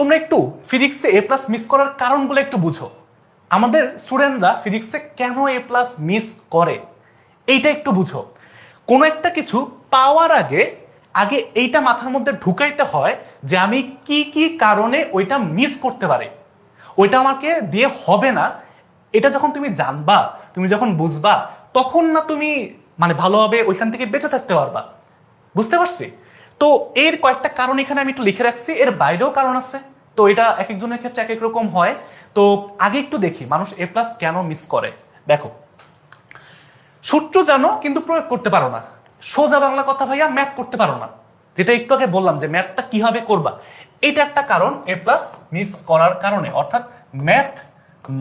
তোমরা একটু ফিজিক্সে এ প্লাস মিস করার কারণগুলো একটু বুঝো। আমাদের স্টুডেন্টরা ফিজিক্সে কেন এ প্লাস মিস করে? এইটা একটু বুঝো। কোনো একটা কিছু পাওয়ার আগে আগে এইটা মাথার মধ্যে ঢুকাইতে হয় যে আমি কি কি কারণে ওইটা মিস করতে পারি। ওইটা আমাকে দিয়ে হবে না। এটা যখন তুমি জানবা, তুমি যখন বুঝবা, তখন না তুমি মানে ভালোভাবে ওইখান থেকে বেঁচে থাকতে পারবা। বুঝতে পারছি? তো এর কয়েকটা কারণ এখানে আমি একটু লিখে রাখছি। এর বাইরেও কারণ আছে। তো এটা এক একজনের ক্ষেত্রে এক এক রকম হয়। তো আগে একটু দেখি, মানুষ এ প্লাস কেন মিস করে? দেখো, সূত্র জানো কিন্তু প্রয়োগ করতে পারো না। সোজা বাংলা কথা ভাইয়া ম্যাথ করতে পারো না। যেটা একটু আগে বললাম যে ম্যাথটা কীভাবে করবা? এটা একটা কারণ এ প্লাস মিস করার কারণে। অর্থাৎ ম্যাথ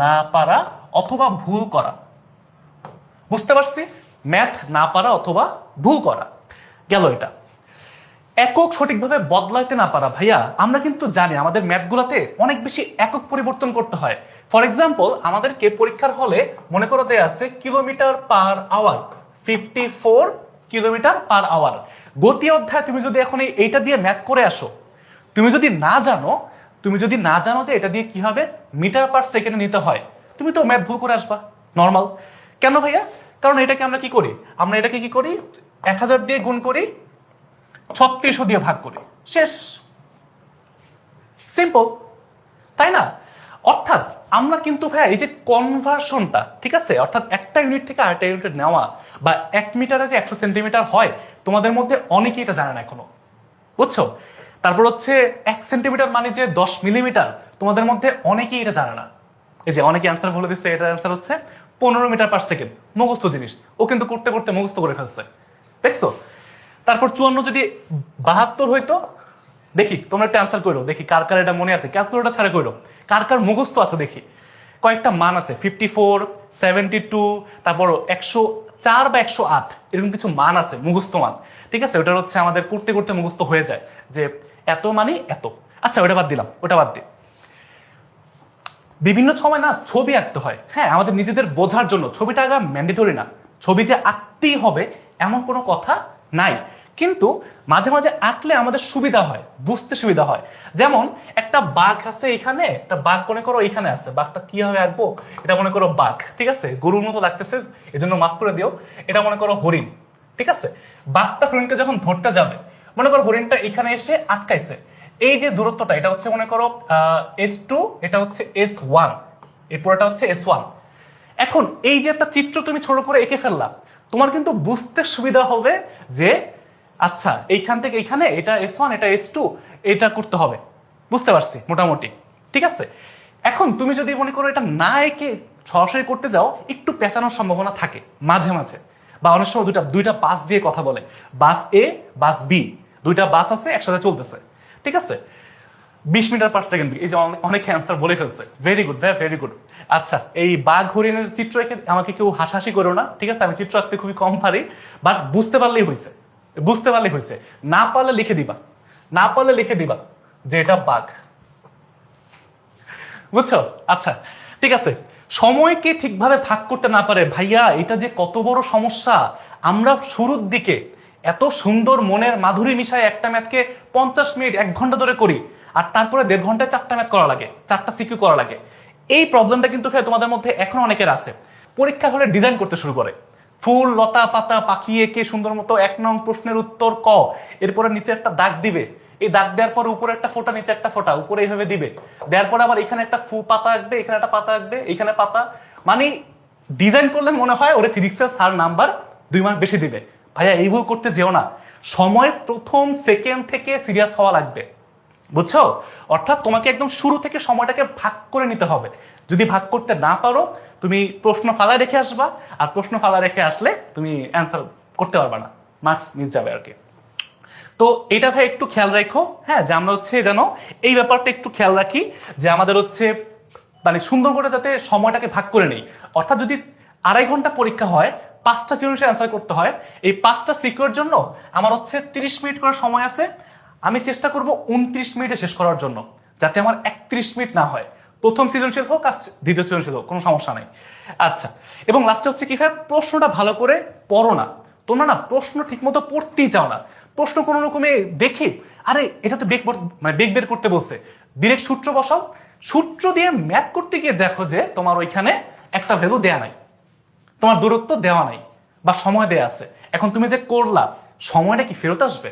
না পারা অথবা ভুল করা। বুঝতে পারছি? ম্যাথ না পারা অথবা ভুল করা। গেল এটা। একক সঠিকভাবে বদলাইতে না পারা, ভাইয়া, আমরা কিন্তু জানি আমাদের ম্যাথগুলোতে অনেক বেশি একক পরিবর্তন করতে হয়। ফর এক্সাম্পল আমাদেরকে পরীক্ষার হলে মনে করো দেয়া আছে kilometre per hour fifty four kilometre per hour. গতি অধ্যায়, তুমি যদি এখন এইটা দিয়ে ম্যাথ করে আসো, তুমি যদি না জানো, তুমি যদি না জানো যে এটা দিয়ে কি হবে, মিটার পার সেকেন্ডে নিতে হয়, তুমি তো ম্যাথ ভুল করে আসবা নর্মাল কেন ভাইয়া? কারণ এটাকে আমরা কি করি? আমরা এটাকে কি করি? এক হাজার দিয়ে গুণ করি ছত্রিশশো দিয়ে ভাগ করি। শেষ। সিম্পল তাই না? অর্থাৎ আমরা কিন্তু ভাইয়া এই যে কনভার্সনটা ঠিক আছে? অর্থাৎ একটা ইউনিট থেকে আরেকটা ইউনিট নেওয়া বা এক মিটারে যে একশো সেন্টিমিটার হয়, তোমাদের মধ্যে অনেকেই এটা জানে না এখনও। বুঝছ? তারপর হচ্ছে এক সেন্টিমিটার মানে যে দশ মিলিমিটার তোমাদের মধ্যে অনেকেই এটা জানে না। এই যে অনেকে অ্যান্সার বলে দিচ্ছে, এটার অ্যান্সার হচ্ছে পনেরো মিটার পার সেকেন্ড মুখস্থ জিনিস। ও কিন্তু করতে করতে মুখস্থ করে ফেলছে। দেখছ? তারপর চুয়ান্ন যদি বাহাত্তর হইতো, দেখি, তোমরা একটা অ্যান্সার করো দেখি কার কার এটা মনে আছে ক্যালকুলেটার ছাড়া করো কার কার মুখস্থ আছে দেখি। কয়েকটা মান আছে ফিফটি ফোর সেভেন্টি টু তারপর একশো চার বা একশো আট, এরকম কিছু মান আছে, মুখস্থ মান। ঠিক আছে? ওটা হচ্ছে আমাদের করতে করতে মুখস্থ হয়ে যায়, যে এত মানে এত। আচ্ছা ওটা বাদ দিলাম, ওটা বাদ দিই বিভিন্ন সময় না ছবি আঁকতে হয়। হ্যাঁ আমাদের নিজেদের বোঝার জন্য, ছবিটা আঁকা ম্যান্ডেটরি না। ছবি যে আঁকতেই হবে, এমন কোনো কথা নাই। কিন্তু মাঝে মাঝে আঁকলে আমাদের সুবিধা হয়, বুঝতে সুবিধা হয়। যেমন, একটা বাঘ আছে এখানে, একটা বাঘ মনে করো এখানে আছে। বাঘটা কীভাবে আঁকবো? এটা মনে করো বাঘ, ঠিক আছে? গরুর মতো লাগতেছে, এজন্য মাফ করে দিও। এটা মনে করো হরিণ, ঠিক আছে? বাঘটা হরিণকে যখন ধরতে যাবে, মনে করো হরিণটা এখানে এসে আটকাইছে। এই যে দূরত্বটা, এটা হচ্ছে মনে করো এস টু এটা হচ্ছে এস ওয়ান এই পুরোটা হচ্ছে এস ওয়ান এখন এই যে একটা চিত্র তুমি ছোট করে এঁকে ফেললা, তোমার কিন্তু বুঝতে সুবিধা হবে যে আচ্ছা এইখান থেকে এইখানে, এটা এস ওয়ান এটা এস টু এটা করতে হবে। বুঝতে পারছি, মোটামুটি। ঠিক আছে? এখন তুমি যদি মনে করো এটা না এঁকে সরাসরি করতে যাও, একটু পেঁচানোর সম্ভাবনা থাকে, মাঝে মাঝে। বা অনেক সময় দুইটা দুইটা বাস দিয়ে কথা বলে। বাস এ বাস বি দুইটা বাস আছে, একসাথে চলতেছে। ঠিক আছে? বিশ মিটার পার সেকেন্ড এই যে অনেক- অ্যান্সার বলে ফেলছে। ভেরি গুড ভ্যা ভেরি গুড আচ্ছা এই বাঘ হরিণের চিত্র এঁকে আমাকে কেউ হাসাহাসি করো না। ঠিক আছে? আমি চিত্র আঁকতে খুবই কম পারি বাট বুঝতে পারলেই হয়েছে। বুঝতে পারলেই হয়েছে। না পারলে লিখে দিবা। না পারলে লিখে দিবা যে এটা বাঘ। বুঝছ? আচ্ছা ঠিক আছে। সময়কে ঠিকভাবে ভাগ করতে না পারে, ভাইয়া, এটা যে কত বড় সমস্যা। আমরা শুরুর দিকে এত সুন্দর মনের মাধুরী মিশায় একটা ম্যাথকে পঞ্চাশ মিনিট, এক ঘণ্টা ধরে করি, আর তারপরে দেড় ঘন্টায় চারটা ম্যাথ করা লাগে, চারটা সিকিউ করা লাগে। এই প্রবলেমটা কিন্তু তোমাদের মধ্যে এখন অনেকের আছে। পরীক্ষা হলে ডিজাইন করতে শুরু করে। ফুল, লতা, পাতা, পাখি, এঁকে সুন্দর মতো এক নং প্রশ্নের উত্তর ক। এরপরে নিচে একটা দাগ দিবে। এই দাগ দেওয়ার পর উপরে একটা ফোঁটা, নিচে একটা ফোঁটা, উপরে এইভাবে দিবে। দেওয়ার পর আবার এখানে একটা ফু পাতা আঁকবে, এখানে একটা পাতা আঁকবে, এখানে পাতা। মানে ডিজাইন করলে মনে হয় ওরে ফিজিক্সের সার নাম্বার দুই মার্ক বেশি দিবে। ভাইয়া, এই ভুল করতে যেও না। সময় প্রথম, সেকেন্ড থেকে সিরিয়াস হওয়া লাগবে। বুঝছ? অর্থাৎ তোমাকে একদম শুরু থেকে সময়টাকে ভাগ করে নিতে হবে। যদি ভাগ করতে না পারো, তুমি প্রশ্ন ফালায় রেখে আসবা, আর প্রশ্ন ফালা রেখে আসলে তুমি অ্যান্সার করতে পারবা না। মার্কস মিস যাবে আর কি। তো এটা ভাই একটু খেয়াল রাখো হ্যাঁ যে আমরা হচ্ছে যেন এই ব্যাপারটা একটু খেয়াল রাখি, যে আমাদের হচ্ছে মানে সুন্দর করে যাতে সময়টাকে ভাগ করে নেই। অর্থাৎ যদি আড়াই ঘণ্টা পরীক্ষা হয়, পাঁচটা জিনিসের অ্যান্সার করতে হয়, এই পাঁচটা সিকিউর জন্য আমার হচ্ছে তিরিশ মিনিট করে সময় আছে আমি চেষ্টা করব উনত্রিশ মিনিটে শেষ করার জন্য, যাতে আমার একত্রিশ মিনিট না হয়। প্রথম সৃজনশীল হোক আর দ্বিতীয় সৃজনশীল হোক, কোনো সমস্যা নাই। আচ্ছা এবং লাস্টে হচ্ছে কি ভাই প্রশ্নটা ভালো করে পড়ো না। তোমরা না প্রশ্ন ঠিকমতো পড়তেই চাও না। প্রশ্ন কোনো রকমে দেখি, আরে, এটা তো বেগ মানে বেগ বের করতে বলছে। ডিরেক্ট সূত্র বসাও। সূত্র দিয়ে ম্যাথ করতে গিয়ে দেখো যে তোমার ওইখানে একটা ভ্যালু দেয়া নাই। তোমার দূরত্ব দেওয়া নাই, বা সময় দেয়া আছে। এখন তুমি যে করলা, সময়টা কি ফেরত আসবে?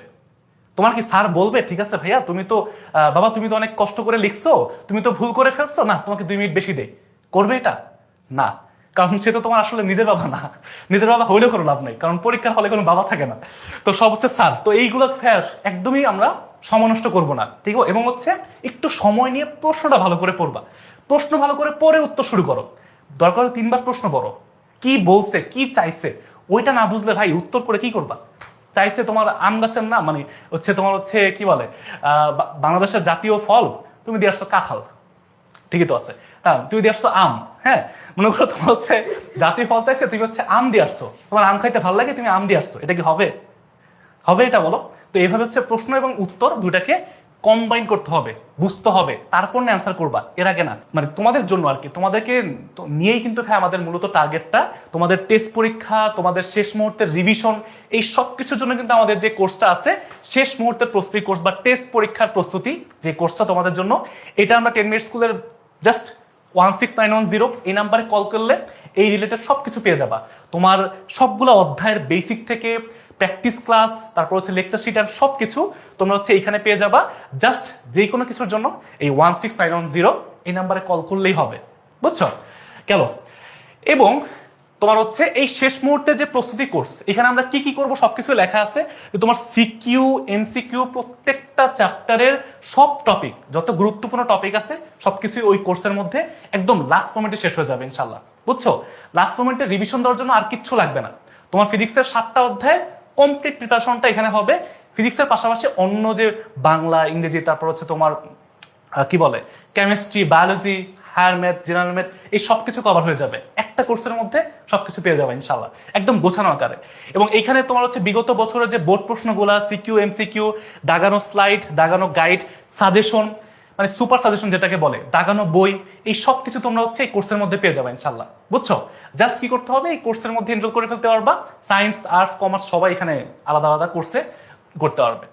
তোমার কি স্যার বলবে? ঠিক আছে ভাইয়া, তুমি তো বাবা, তুমি তো অনেক কষ্ট করে লিখছো, তুমি তো ভুল করে ফেলছো। না, তোমাকে দুই মিনিট বেশি দেই করবে এটা? না। কারণ সে তো তোমার আসলে নিজের বাবা না। নিজের বাবা হইলেও কোনো লাভ নাই, কারণ পরীক্ষার হলে কোনো বাবা থাকে না। তো সব হচ্ছে স্যার। তো এইগুলো ফের একদমই আমরা সময় করব না। ঠিক আছে এবং হচ্ছে একটু সময় নিয়ে প্রশ্নটা ভালো করে পড়বা। প্রশ্ন ভালো করে পরে উত্তর শুরু করো। দরকার তিনবার প্রশ্ন পড়ো। কি বলছে? কি চাইছে? ওইটা না বুঝলে ভাই, উত্তর করে কি করবা? চাইছে তোমার আম গাছের না মানে হচ্ছে তোমার হচ্ছে কি বলে বাংলাদেশের জাতীয় ফল, তুমি দিয়ে আসছো কাঁঠাল। ঠিকই তো আছে। হ্যাঁ তুমি দিয়ে আসছো আম হ্যাঁ? মনে করো তোমার হচ্ছে জাতীয় ফল চাইছে, তুমি হচ্ছে আম দিয়ে আসছো। তোমার আম খাইতে ভালো লাগে, তুমি আম দিয়ে আসছো। এটা কি হবে? হবে এটা বলো? তো এইভাবে হচ্ছে প্রশ্ন এবং উত্তর দুটাকে কম্বাইন করতে হবে, বুঝতে হবে, তারপর না অ্যান্সার করবা। এর আগে না মানে তোমাদের জন্য আর কি, তোমাদেরকে নিয়েই কিন্তু হ্যাঁ আমাদের মূলত টার্গেটটা তোমাদের টেস্ট পরীক্ষা, তোমাদের শেষ মুহূর্তের রিভিশন এই সব কিছুর জন্য কিন্তু আমাদের যে কোর্সটা আছে, শেষ মুহূর্তের প্রস্তুতি কোর্স বা টেস্ট পরীক্ষার প্রস্তুতি যে কোর্সটা তোমাদের জন্য, এটা আমরা টেন মিনিট স্কুলের just one six nine one zero এই নাম্বারে কল করলে এই রিলেটেড সব কিছু পেয়ে যাবা। তোমার সবগুলো অধ্যায়ের বেসিক থেকে প্র্যাকটিস ক্লাস তারপর হচ্ছে লেকচার শিট আর সব কিছু তোমরা হচ্ছে এইখানে পেয়ে যাবা। জাস্ট যে কোনো কিছুর জন্য এই one six nine one zero এই নাম্বারে কল করলেই হবে। বুঝছ? গেল। এবং তোমার হচ্ছে এই শেষ মুহূর্তে যে প্রস্তুতি কোর্স এখানে আমরা কি কি করব সবকিছু লেখা আছে। তোমার সিকিউ এমসিকিউ প্রত্যেকটা চ্যাপ্টারের সব টপিক যত গুরুত্বপূর্ণ টপিক আছে, সবকিছুই ওই কোর্সের মধ্যে একদম লাস্ট মোমেন্টে শেষ হয়ে যাবে ইনশাল্লাহ বুঝছ? লাস্ট মোমেন্টে রিভিশন দেওয়ার জন্য আর কিচ্ছু লাগবে না। তোমার ফিজিক্সের সাতটা অধ্যায় কমপ্লিট প্রিপারেশনটা এখানে হবে। ফিজিক্সের পাশাপাশি অন্য যে বাংলা, ইংরেজি, তারপর হচ্ছে তোমার কি বলে? Chemistry biology higher math general math এই সব কিছু কভার হয়ে যাবে। একটা কোর্সের মধ্যে সবকিছু পেয়ে যাবে ইনশাল্লাহ একদম গোছানো আকারে। এবং এইখানে তোমার হচ্ছে বিগত বছরের যে বোর্ড প্রশ্নগুলা সিকিউ এমসিকিউ দাগানো স্লাইড দাগানো গাইড সাজেশন মানে সুপার সাজেশন যেটাকে বলে, দাগানো বই, এই সব কিছু তোমরা হচ্ছে এই কোর্সের মধ্যে পেয়ে যাবে ইনশাল্লাহ বুঝছ? জাস্ট কি করতে হবে? এই কোর্সের মধ্যে এনরোল করে ফেলতে পারবা। সায়েন্স আর্টস কমার্স সবাই এখানে আলাদা আলাদা কোর্সে করতে পারবে।